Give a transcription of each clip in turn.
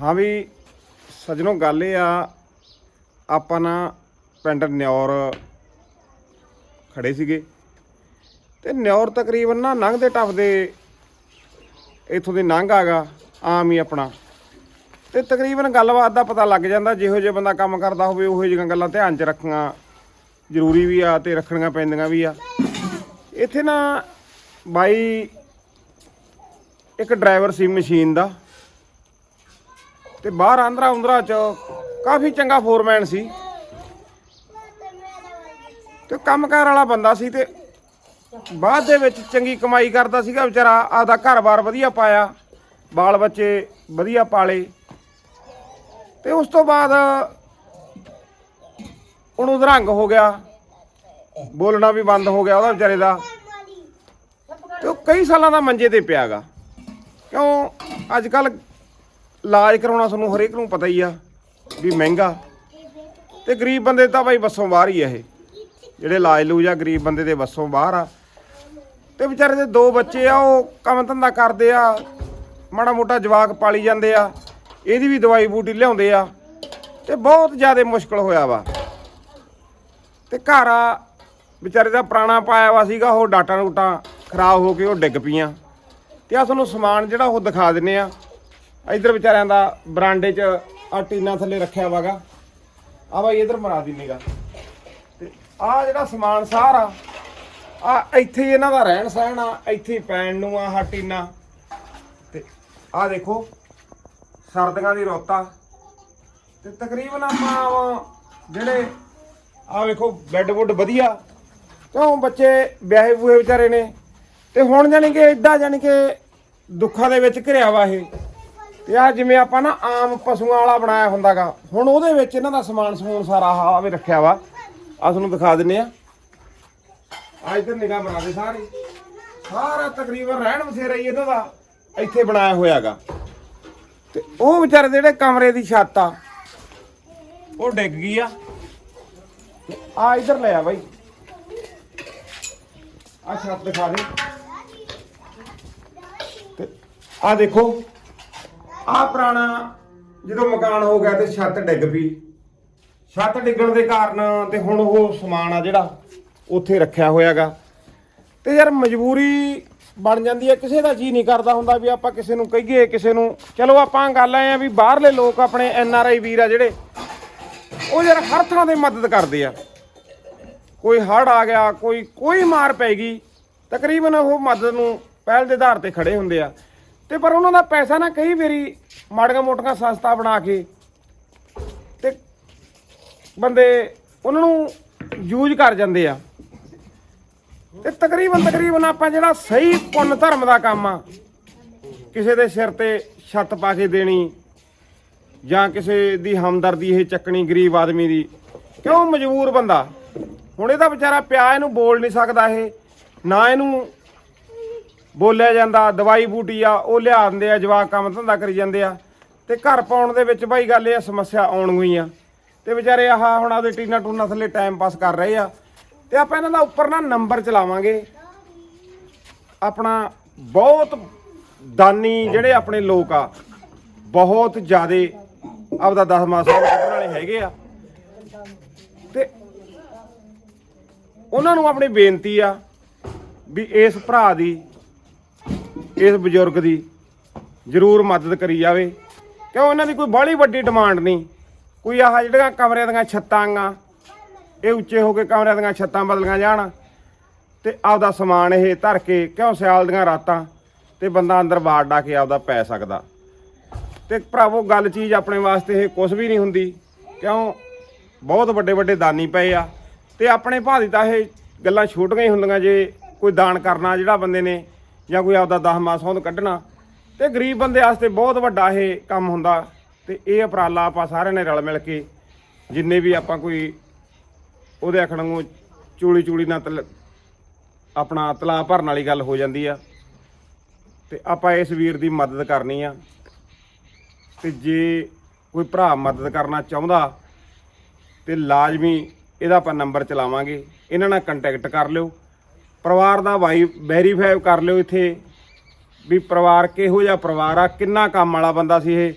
ਹਾਂ ਵੀ ਸਜਣੋ, ਗੱਲ ਇਹ ਆ, ਆਪਾਂ ਨਾ ਪਿੰਡ ਨਿਉਰ ਖੜੇ ਸੀਗੇ ਤੇ ਨਿਉਰ ਤਕਰੀਬਨ ਨਾ ਲੰਘਦੇ ਟੱਪਦੇ ਇੱਥੋਂ ਦੀ ਲੰਘ ਆਗਾ ਆਮ ਹੀ ਆਪਣਾ। ਤੇ ਤਕਰੀਬਨ ਗੱਲਬਾਤ ਦਾ ਪਤਾ ਲੱਗ ਜਾਂਦਾ, ਜਿਹੋ ਜਿਹਾ ਬੰਦਾ ਕੰਮ ਕਰਦਾ ਹੋਵੇ, ਉਹੋ ਜਿਹੀਆਂ ਗੱਲਾਂ ਧਿਆਨ 'ਚ ਰੱਖਣਾ ਜ਼ਰੂਰੀ ਵੀ ਆ ਤੇ ਰੱਖਣੀਆਂ ਪੈਂਦੀਆਂ ਵੀ ਆ। ਇੱਥੇ ਨਾ ਬਾਈ ਇੱਕ ਡਰਾਈਵਰ ਸੀ ਮਸ਼ੀਨ ਦਾ। ਤੇ ਬਾਹਰ ਆਂਧਰਾ ਉਂਦਰਾ ਚ ਕਾਫੀ ਚੰਗਾ ਫੋਰਮੈਨ ਸੀ। ਤੇ ਕੰਮਕਾਰ ਵਾਲਾ ਬੰਦਾ ਸੀ ਤੇ ਬਾਅਦ ਦੇ ਵਿੱਚ ਚੰਗੀ ਕਮਾਈ ਕਰਦਾ ਸੀਗਾ, ਵਿਚਾਰਾ ਆਪਦਾ ਘਰ-ਬਾਰ ਵਧੀਆ ਪਾਇਆ, ਬਾਲ ਬੱਚੇ ਵਧੀਆ ਪਾਲੇ। ਤੇ ਉਸ ਤੋਂ ਬਾਅਦ ਉਹਨੂੰ ਅਧਰੰਗ ਹੋ ਗਿਆ, ਬੋਲਣਾ ਵੀ ਬੰਦ ਹੋ ਗਿਆ ਉਹਦਾ ਵਿਚਾਰੇ ਦਾ। ਤੇ ਉਹ ਕਈ ਸਾਲਾਂ ਦਾ ਮੰਜੇ ਤੇ ਪਿਆਗਾ ਕਿਉਂ? ਅੱਜ ਕੱਲ ਇਲਾਜ ਕਰਾਉਣਾ ਤੁਹਾਨੂੰ ਹਰੇਕ ਨੂੰ ਪਤਾ ਹੀ ਆ ਵੀ ਮਹਿੰਗਾ। ਤੇ ਗਰੀਬ ਬੰਦੇ ਤਾਂ ਭਾਈ ਬੱਸੋਂ ਬਾਹਰ ਹੀ ਆ ਇਹ। ਜਿਹੜੇ ਇਲਾਜ ਲੂਜ ਆ, ਗਰੀਬ ਬੰਦੇ ਦੇ ਬੱਸੋਂ ਬਾਹਰ ਆ। ਤੇ ਵਿਚਾਰੇ ਦੇ ਦੋ ਬੱਚੇ ਆ, ਉਹ ਕੰਮ ਧੰਦਾ ਕਰਦੇ ਆ, ਮਾੜਾ ਮੋਟਾ ਜਵਾਕ ਪਾਲੀ ਜਾਂਦੇ ਆ, ਇਹਦੀ ਵੀ ਦਵਾਈ ਬੂਟੀ ਲਿਆਉਂਦੇ ਆ। ਤੇ ਬਹੁਤ ਜ਼ਿਆਦਾ ਮੁਸ਼ਕਲ ਹੋਇਆ ਵਾ। ਤੇ ਘਰ ਆ, ਵਿਚਾਰੇ ਦਾ ਪੁਰਾਣਾ ਪਾਇਆ ਵਾ ਸੀਗਾ, ਉਹ ਡਾਟਾ ਡੂਟਾ ਖਰਾਬ ਹੋ ਕੇ ਉਹ ਡਿੱਗ ਪਈਆਂ। ਤੇ ਆ ਤੁਹਾਨੂੰ ਸਮਾਨ ਜਿਹੜਾ ਉਹ ਦਿਖਾ ਦਿੰਨੇ ਆ। ਇਧਰ ਵਿਚਾਰਿਆਂ ਦਾ ਬਰਾਂਡੇ 'ਚ ਆ ਟੀਨਾ ਥੱਲੇ ਰੱਖਿਆ ਵਾਗਾ। ਆ ਬਾਈ ਇਧਰ ਮਰਾ ਦਿੰਨੇਗਾ ਤੇ ਆ ਜਿਹੜਾ ਸਮਾਨ ਸਾਰਾ ਆ ਇੱਥੇ ਹੀ ਇਹਨਾਂ ਦਾ ਰਹਿਣ ਸਹਿਣ ਆ, ਇੱਥੇ ਪੈਣ ਨੂੰ ਆ ਆਹ ਟੀਨਾ। ਤੇ ਆ ਦੇਖੋ, ਸਰਦੀਆਂ ਦੀ ਰੋਤਾ। ਆ ਤੇ ਤਕਰੀਬਨ ਆਪਾਂ ਜਿਹੜੇ ਆ ਵੇਖੋ ਬੈੱਡ ਵੁੱਡ ਵਧੀਆ। ਕਿਉਂ ਬੱਚੇ ਵਿਆਹੇ ਬੂਹੇ ਵਿਚਾਰੇ ਨੇ। ਤੇ ਹੁਣ ਜਾਣੀ ਕਿ ਇਦਾਂ ਜਾਣੀ ਕਿ ਦੁੱਖਾਂ ਦੇ ਵਿੱਚ ਘਿਰਿਆ ਵਾ ਇਹ। ਤੇ ਆ ਜਿਵੇਂ ਆਪਾਂ ਨਾ ਆਮ ਪਸ਼ੂਆਂ ਵਾਲਾ ਬਣਾਇਆ ਹੁੰਦਾਗਾ, ਹੁਣ ਉਹਦੇ ਵਿੱਚ ਇਹਨਾਂ ਦਾ ਸਮਾਨ ਸਮੂਨ ਸਾਰਾ ਆ ਵੀ ਰੱਖਿਆ ਵਾ। ਆ ਤੁਹਾਨੂੰ ਦਿਖਾ ਦਿੰਨੇ ਆ। ਆ ਇੱਧਰ ਨਿਗਾਹ ਬਣਾ ਦੇ ਸਾਰੇ। ਸਾਰਾ ਤਕਰੀਬਨ ਰਹਿਣ ਬਸੇਰਾ ਹੀ ਇਹਨਾਂ ਦਾ ਇੱਥੇ ਬਣਾਇਆ ਹੋਇਆਗਾ। ਤੇ ਉਹ ਵਿਚਾਰੇ ਜਿਹੜੇ ਕਮਰੇ ਦੀ ਛੱਤ ਆ, ਉਹ ਡਿੱਗ ਗਈ ਆ। ਆ ਇੱਧਰ ਲੈ ਆ ਬਾਈ। ਆ ਛੱਤ ਦਿਖਾ ਦੇ। ਤੇ ਆ ਦੇਖੋ ਆ ਪੁਰਾਣਾ ਜਦੋਂ ਮਕਾਨ ਹੋ ਗਿਆ ਤੇ ਛੱਤ ਡਿੱਗ ਪਈ। ਛੱਤ ਡਿੱਗਣ ਦੇ ਕਾਰਨ ਤੇ ਹੁਣ ਉਹ ਸਮਾਨ ਆ ਜਿਹੜਾ ਉੱਥੇ ਰੱਖਿਆ ਹੋਇਆਗਾ। ਤੇ ਯਾਰ ਮਜਬੂਰੀ ਬਣ ਜਾਂਦੀ ਹੈ ਕਿਸੇ ਦਾ ਜੀ ਨਹੀਂ ਕਰਦਾ ਹੁੰਦਾ ਵੀ ਆਪਾਂ ਕਿਸੇ ਨੂੰ ਕਹੀਏ, ਕਿਸੇ ਨੂੰ ਚਲੋ ਆਪਾਂ ਗੱਲ ਆਏ ਆ ਵੀ ਬਾਹਰਲੇ ਲੋਕ ਆਪਣੇ ਐਨ ਆਰ ਆਈ ਵੀਰ ਆ ਜਿਹੜੇ, ਉਹ ਯਾਰ ਹਰ ਥਾਂ ਤੇ ਮਦਦ ਕਰਦੇ ਆ। ਕੋਈ ਹੜ ਆ ਗਿਆ, ਕੋਈ ਕੋਈ ਮਾਰ ਪੈ ਗਈ, ਤਕਰੀਬਨ ਉਹ ਮਦਦ ਨੂੰ ਪਹਿਲ ਦੇ ਆਧਾਰ ਤੇ ਖੜੇ ਹੁੰਦੇ ਆ। ਤੇ ਪਰ ਉਹਨਾਂ ਦਾ ਪੈਸਾ ਨਾ ਕਈ ਵਾਰੀ ਮਾੜੀਆਂ ਮੋਟੀਆਂ ਸੰਸਥਾ ਬਣਾ ਕੇ ਤੇ ਬੰਦੇ ਉਹਨਾਂ ਨੂੰ ਯੂਜ਼ ਕਰ ਜਾਂਦੇ ਆ। ਤੇ ਤਕਰੀਬਨ ਤਕਰੀਬਨ ਆਪਾਂ ਜਿਹੜਾ ਸਹੀ ਪੁੰਨ ਧਰਮ ਦਾ ਕੰਮ ਆ, ਕਿਸੇ ਦੇ ਸਿਰ ਤੇ ਛੱਤ ਪਾ ਕੇ ਦੇਣੀ ਜਾਂ ਕਿਸੇ ਦੀ ਹਮਦਰਦੀ ਇਹ ਚੱਕਣੀ ਗਰੀਬ ਆਦਮੀ ਦੀ, ਕਿਉਂ ਮਜਬੂਰ ਬੰਦਾ? ਹੁਣ ਇਹਦਾ ਵਿਚਾਰਾ ਪਿਆ, ਇਹਨੂੰ ਬੋਲ ਨਹੀਂ ਸਕਦਾ ਇਹ, ਨਾ ਇਹਨੂੰ ਬੋਲਿਆ ਜਾਂਦਾ, ਦਵਾਈ ਬੂਟੀ ਆ, ਉਹ ਲਿਆ ਦਿੰਦੇ ਆ, ਜਵਾਕ ਕੰਮ ਧੰਦਾ ਕਰੀ ਜਾਂਦੇ ਆ। ਤੇ ਘਰ ਪਾਉਣ ਦੇ ਵਿੱਚ ਬਾਈ ਗੱਲ ਇਹ ਸਮੱਸਿਆ ਆਉਣ ਗਈ ਆ। ਤੇ ਵਿਚਾਰੇ ਆਹ ਹੁਣ ਆਪਦੇ ਟੀਨਾ ਟੂਨਾ ਥੱਲੇ ਟਾਈਮ ਪਾਸ ਕਰ ਰਹੇ ਆ। ਤੇ ਆਪਾਂ ਇਹਨਾਂ ਦਾ ਉੱਪਰ ਨਾ ਨੰਬਰ ਚਲਾਵਾਂਗੇ। ਆਪਣਾ ਬਹੁਤ ਦਾਨੀ ਜਿਹੜੇ ਆਪਣੇ ਲੋਕ ਆ, ਬਹੁਤ ਜ਼ਿਆਦੇ ਆਪਦਾ ਦਸਮਾ ਸਾਹਿਬ ਕੱਢਣ ਵਾਲੇ ਹੈਗੇ ਆ। ਤੇ ਉਹਨਾਂ ਨੂੰ ਆਪਣੀ ਬੇਨਤੀ ਆ ਵੀ ਇਸ ਭਰਾ ਦੀ ਇਸ ਬਜ਼ੁਰਗ ਦੀ ਜ਼ਰੂਰ ਮਦਦ ਕਰੀ ਜਾਵੇ। ਕਿਉਂ ਇਹਨਾਂ ਦੀ ਕੋਈ ਬਾਹਲੀ ਵੱਡੀ ਡਿਮਾਂਡ ਨਹੀਂ? ਕੋਈ ਆਹ ਜਿਹੜੀਆਂ ਕਮਰਿਆਂ ਦੀਆਂ ਛੱਤਾਂ ਆ ਇਹ ਉੱਚੇ ਹੋ ਕੇ ਕਮਰਿਆਂ ਦੀਆਂ ਛੱਤਾਂ ਬਦਲੀਆਂ ਜਾਣ ਤੇ ਆਪਦਾ ਸਮਾਨ ਇਹ ਧਰ ਕੇ ਕਿਉਂ ਸਿਆਲ ਦੀਆਂ ਰਾਤਾਂ ਤੇ ਬੰਦਾ ਅੰਦਰ ਬਾੜ ਡਾ ਕੇ ਆਪਦਾ ਪੈ ਸਕਦਾ। ਤੇ ਭਰਾਵੋ, ਗੱਲ ਚੀਜ਼ ਆਪਣੇ ਵਾਸਤੇ ਇਹ ਕੁਝ ਵੀ ਨਹੀਂ ਹੁੰਦੀ। ਕਿਉਂ? ਬਹੁਤ ਵੱਡੇ ਵੱਡੇ ਦਾਨੀ ਪਏ ਆ ਤੇ ਆਪਣੇ ਭਾਅ ਦੀ ਤਾਂ ਇਹ ਗੱਲਾਂ ਛੋਟੀਆਂ ਹੀ ਹੁੰਦੀਆਂ ਜੇ ਕੋਈ ਦਾਨ ਕਰਨਾ ਜਿਹੜਾ ਬੰਦੇ ਨੇ ਜਾਂ ਕੋਈ ਆਪਦਾ ਦਸਮਾ ਸੌਂਦ ਕੱਢਣਾ। ਤੇ ਗਰੀਬ ਬੰਦੇ ਵਾਸਤੇ ਬਹੁਤ ਵੱਡਾ ਇਹ ਕੰਮ ਹੁੰਦਾ। ਤੇ ਇਹ ਉਪਰਾਲਾ ਆਪਾਂ ਸਾਰਿਆਂ ਨੇ ਰਲ ਮਿਲ ਕੇ ਜਿੰਨੇ ਵੀ ਆਪਾਂ ਕੋਈ ਉਹਦੇ ਆਖਣ ਨੂੰ ਚੂਲੀ ਚੂਲੀ ਨਾਲ ਤਲ- ਆਪਣਾ ਤਲਾ ਭਰਨ ਵਾਲੀ ਗੱਲ ਹੋ ਜਾਂਦੀ ਆ। ਤੇ ਆਪਾਂ ਇਸ ਵੀਰ ਦੀ ਮਦਦ ਕਰਨੀ ਆ। ਤੇ ਜੇ ਕੋਈ ਭਰਾ ਮਦਦ ਕਰਨਾ ਚਾਹੁੰਦਾ, ਤੇ ਲਾਜ਼ਮੀ ਇਹਦਾ ਆਪਾਂ ਨੰਬਰ ਚਲਾਵਾਂਗੇ। ਇਹਨਾਂ ਨਾਲ ਕੰਟੈਕਟ ਕਰ ਲਿਓ। ਪਰਿਵਾਰ ਦਾ ਵਾਈ ਵੈਰੀਫਾਈ ਕਰ ਲਿਓ ਇੱਥੇ ਵੀ ਪਰਿਵਾਰ ਕਿਹੋ ਜਿਹਾ ਪਰਿਵਾਰ ਆ ਕਿੰਨਾ ਕੰਮ ਵਾਲਾ ਬੰਦਾ ਸੀ ਇਹ।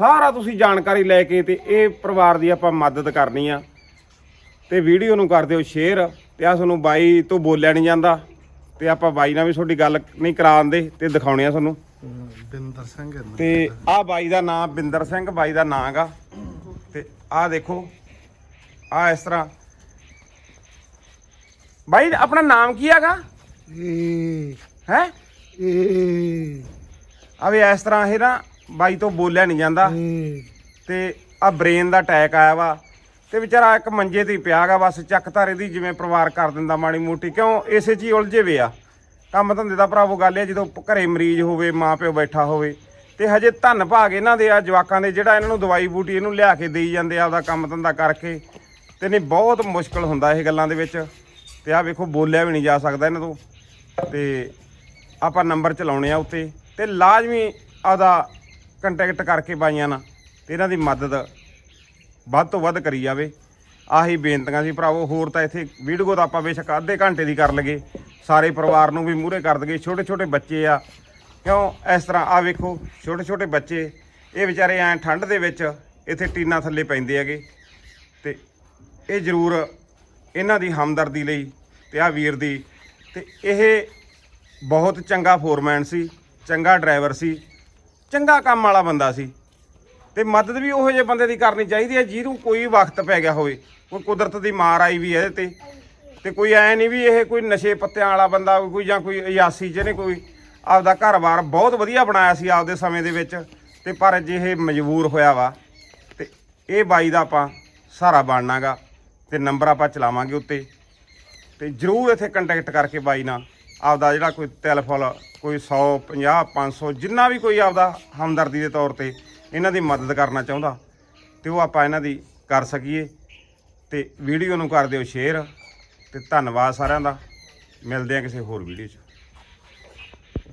ਸਾਰਾ ਤੁਸੀਂ ਜਾਣਕਾਰੀ ਲੈ ਕੇ ਤੇ ਇਹ ਪਰਿਵਾਰ ਦੀ ਆਪਾਂ ਮਦਦ ਕਰਨੀ ਆ। ਤੇ ਵੀਡੀਓ ਨੂੰ ਕਰ ਦਿਓ ਸ਼ੇਅਰ ਤੇ ਆ ਤੁਹਾਨੂੰ ਬਾਈ ਤੋਂ ਬੋਲਿਆ ਨਹੀਂ ਜਾਂਦਾ। ਤੇ ਆਪਾਂ ਬਾਈ ਨਾਲ ਵੀ ਤੁਹਾਡੀ ਗੱਲ ਨਹੀਂ ਕਰਾਉਂਦੇ ਤੇ ਦਿਖਾਉਣੇ ਆ ਤੁਹਾਨੂੰ। ਬਿੰਦਰ ਸਿੰਘ। ਤੇ ਆ ਬਾਈ ਦਾ ਨਾਮ ਬਿੰਦਰ ਸਿੰਘ ਬਾਈ ਦਾ ਨਾਂ ਗਾ ਤੇ ਆ ਦੇਖੋ ਆ ਇਸ ਤਰ੍ਹਾਂ ਬਾਈ ਆਪਣਾ ਨਾਮ ਕੀ ਹੈਗਾ? ਇਹ ਹੈ? ਇਹ ਆ ਵੀ ਇਸ ਤਰ੍ਹਾਂ ਇਹ ਨਾ ਬਾਈ ਤੋਂ ਬੋਲਿਆ ਨਹੀਂ ਜਾਂਦਾ। ਤੇ ਆ ਬ੍ਰੇਨ ਦਾ ਅਟੈਕ ਆਇਆ ਵਾ। ਤੇ ਵਿਚਾਰਾ ਇੱਕ ਮੰਜੇ ਤੇ ਹੀ ਪਿਆ ਗਾ ਬਸ ਚੱਕ ਧਾਰੇ ਦੀ ਜਿਵੇਂ ਪਰਿਵਾਰ ਕਰ ਦਿੰਦਾ ਮਾੜੀ ਮੋਟੀ। ਕਿਉਂ? ਇਸੇ 'ਚ ਹੀ ਉਲਝੇ ਵੇ ਆ। ਕੰਮ ਧੰਦੇ ਦਾ ਭਰਾਵੋ ਗੱਲ ਹੈ ਜਦੋਂ ਘਰੇ ਮਰੀਜ਼ ਹੋਵੇ ਮਾਂ ਪਿਓ ਬੈਠਾ ਹੋਵੇ ਤੇ ਹਜੇ ਧੰਨ ਭਾਗ ਇਹਨਾਂ ਦੇ ਆ ਜਵਾਕਾਂ ਦੇ ਜਿਹੜਾ ਇਹਨਾਂ ਨੂੰ ਦਵਾਈ ਬੂਟੀ ਇਹਨੂੰ ਲਿਆ ਕੇ ਦੇਈ ਜਾਂਦੇ ਆ ਆਪਦਾ ਕੰਮ ਧੰਦਾ ਕਰਕੇ। ਤੇ ਨਹੀਂ ਬਹੁਤ ਮੁਸ਼ਕਲ ਹੁੰਦਾ ਇਹ ਗੱਲਾਂ ਦੇ ਵਿੱਚ। ਤੇ ਆ ਵੇਖੋ, ਬੋਲਿਆ ਵੀ ਨਹੀਂ ਜਾ ਸਕਦਾ ਇਹਨਾਂ ਤੋਂ। ਤੇ ਆਪਾਂ ਨੰਬਰ ਚਲਾਉਣੇ ਆ ਉੱਤੇ ਤੇ ਲਾਜ਼ਮੀ ਆਪਦਾ ਕੰਟੈਕਟ ਕਰਕੇ ਬਾਈਆਂ ਨਾਲ ਤੇ ਇਹਨਾਂ ਦੀ ਮਦਦ ਵੱਧ ਤੋਂ ਵੱਧ ਕਰੀ ਜਾਵੇ। ਆਹੀ ਬੇਨਤੀਆਂ ਸੀ ਭਰਾਵੋ, ਹੋਰ ਤਾਂ ਇੱਥੇ ਵੀਡੀਓ ਤਾਂ ਆਪਾਂ ਬੇਸ਼ੱਕ ਅੱਧੇ ਘੰਟੇ ਦੀ ਕਰ ਲਗੇ ਸਾਰੇ ਪਰਿਵਾਰ ਨੂੰ ਵੀ ਮੂਹਰੇ ਕਰ ਦਗੇ ਛੋਟੇ ਛੋਟੇ ਬੱਚੇ ਆ। ਕਿਉਂ? ਇਸ ਤਰ੍ਹਾਂ ਆ ਵੇਖੋ ਛੋਟੇ ਛੋਟੇ ਬੱਚੇ, ਇਹ ਵਿਚਾਰੇ ਐ ਠੰਡ ਦੇ ਵਿੱਚ ਇੱਥੇ ਟੀਨਾ ਥੱਲੇ ਪੈਂਦੇ ਹੈਗੇ। ਤੇ ਇਹ ਜ਼ਰੂਰ ਇਹਨਾਂ ਦੀ ਹਮਦਰਦੀ ਲਈ ਤੇ ਆ ਵੀਰ ਦੀ ਤੇ ਇਹ ਬਹੁਤ ਚੰਗਾ ਫੋਰਮੈਨ ਸੀ, ਚੰਗਾ ਡਰਾਈਵਰ ਸੀ, ਚੰਗਾ ਕੰਮ ਵਾਲਾ ਬੰਦਾ ਸੀ ਤੇ ਮਦਦ ਵੀ ਉਹੋ ਜਿਹੇ ਬੰਦੇ ਦੀ ਕਰਨੀ ਚਾਹੀਦੀ ਹੈ ਜਿਹਨੂੰ ਕੋਈ ਵਕਤ ਪੈ ਗਿਆ ਹੋਵੇ, ਕੋਈ ਕੁਦਰਤ ਦੀ ਮਾਰ ਆਈ ਵੀ ਇਹਦੇ ਤੇ ਤੇ ਕੋਈ ਐ ਨਹੀਂ ਵੀ ਇਹ ਕੋਈ ਨਸ਼ੇ ਪੱਤਿਆਂ ਵਾਲਾ ਬੰਦਾ ਕੋਈ ਜਾਂ ਕੋਈ ਅਯਾਸੀ ਜਿਹਨੇ ਕੋਈ ਆਪਦਾ ਘਰ-ਬਾਰ ਬਹੁਤ ਵਧੀਆ ਬਣਾਇਆ ਸੀ ਆਪਦੇ ਸਮੇਂ ਦੇ ਵਿੱਚ ਤੇ ਪਰ ਜੇ ਇਹ ਮਜਬੂਰ ਹੋਇਆ ਵਾ ਤੇ ਇਹ ਬਾਈ ਦਾ ਆਪਾਂ ਸਹਾਰਾ ਬਣਨਾਗਾ। ਤੇ ਨੰਬਰ ਆਪਾਂ ਚਲਾਵਾਂਗੇ ਉੱਤੇ। ਤੇ ਜਰੂਰ ਇੱਥੇ ਕੰਟੈਕਟ ਕਰਕੇ ਬਾਈ ਨਾਲ ਆਪਦਾ ਜਿਹੜਾ ਕੋਈ ਟੈਲੀਫੋਨ ਕੋਈ 100 50 500 ਜਿੰਨਾ ਵੀ ਕੋਈ ਆਪਦਾ ਹਮਦਰਦੀ ਦੇ ਤੌਰ ਤੇ ਇਹਨਾਂ ਦੀ ਮਦਦ ਕਰਨਾ ਚਾਹੁੰਦਾ, ਤੇ ਉਹ ਆਪਾਂ ਇਹਨਾਂ ਦੀ ਕਰ ਸਕੀਏ। ਤੇ ਵੀਡੀਓ ਨੂੰ ਕਰ ਦਿਓ ਸ਼ੇਅਰ ਤੇ ਧੰਨਵਾਦ ਸਾਰਿਆਂ ਦਾ। ਮਿਲਦੇ ਆ ਕਿਸੇ ਹੋਰ ਵੀਡੀਓ 'ਚ।